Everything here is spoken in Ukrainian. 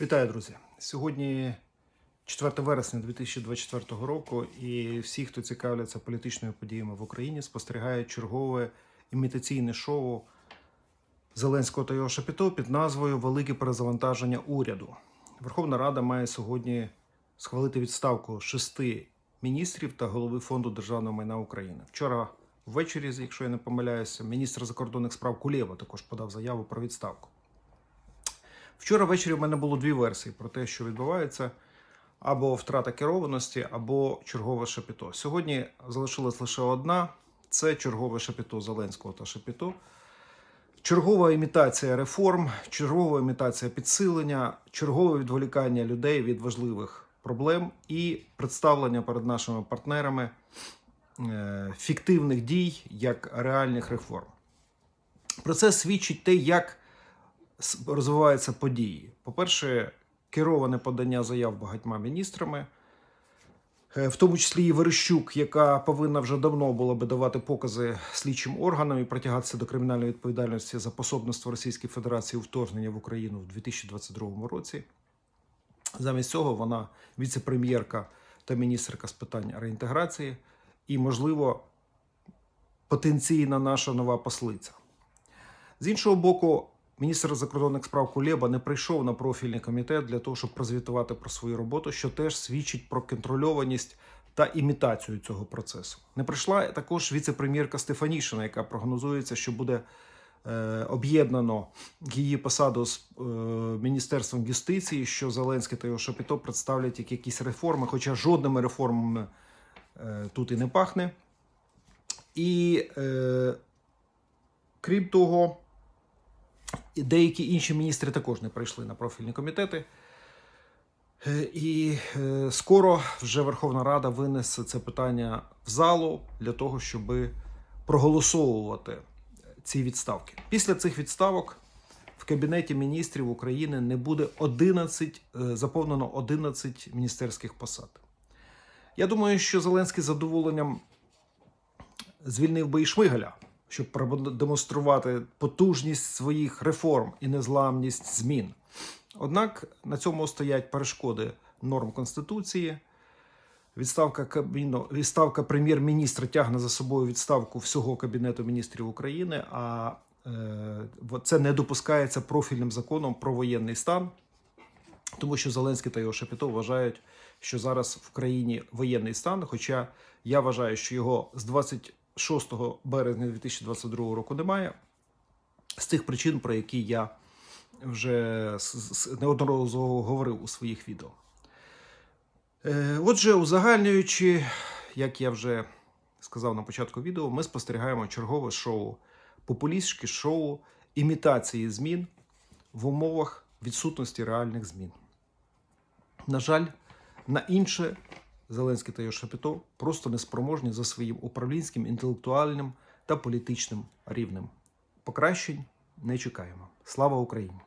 Вітаю, друзі! Сьогодні 4 вересня 2024 року, і всі, хто цікавляться політичними подіями в Україні, спостерігають чергове імітаційне шоу Зеленського та його шапіто під назвою Велике перезавантаження уряду. Верховна Рада має сьогодні схвалити відставку шести міністрів та голови фонду державного майна України. Вчора ввечері, якщо я не помиляюся, міністр закордонних справ Кулєва також подав заяву про відставку. Вчора ввечері в мене було дві версії про те, що відбувається: або втрата керованості, або чергове шапіто. Сьогодні залишилась лише одна: це чергове шапіто Зеленського та шапіто. Чергова імітація реформ, чергова імітація підсилення, чергове відволікання людей від важливих проблем і представлення перед нашими партнерами е, фіктивних дій як реальних реформ. Про це свідчить те, як розвиваються події. По-перше, кероване подання заяв багатьма міністрами, е, в тому числі і Верещук, яка повинна вже давно була би давати покази слідчим органам і притягатися до кримінальної відповідальності за пособництво Російської Федерації у вторгнення в Україну в 2022 році. Замість цього вона віце-прем'єрка та міністерка з питань реінтеграції і, можливо, потенційна наша нова послиця. З іншого боку, міністр закордонних справ Кулеба не прийшов на профільний комітет для того, щоб прозвітувати про свою роботу, що теж свідчить про контрольованість та імітацію цього процесу. Не прийшла також віце-прем'єрка Стефанішина, яка прогнозується, що буде е, об'єднано її посаду з е, Міністерством юстиції, що Зеленський та його Шапіто представлять як якісь реформи, хоча жодними реформами е, тут і не пахне. І крім того, і деякі інші міністри також не прийшли на профільні комітети. Е, І е, скоро вже Верховна Рада винесе це питання в залу для того, щоб проголосовувати ці відставки. Після цих відставок в Кабінеті міністрів України не буде 11, е, заповнено 11 міністерських посад. Я думаю, що Зеленський задоволенням звільнив би і Шмигаля, щоб продемонструвати потужність своїх реформ і незламність змін. Однак на цьому стоять перешкоди норм Конституції. Відставка кабіну, відставка прем'єр-міністра тягне за собою відставку всього Кабінету міністрів України, а е, це не допускається профільним законом про воєнний стан, тому що Зеленський та його Шапіто вважають, що зараз в країні воєнний стан. Хоча я вважаю, що його з 26 березня 2022 року немає, з тих причин, про які я вже неодноразово говорив у своїх відео. Е, Отже, узагальнюючи, як я вже сказав на початку відео, ми спостерігаємо чергове шоу, популістське шоу імітації змін в умовах відсутності реальних змін. На жаль, на інше Зеленський та його Шапіто просто неспроможні за своїм управлінським, інтелектуальним та політичним рівнем. Покращень не чекаємо. Слава Україні!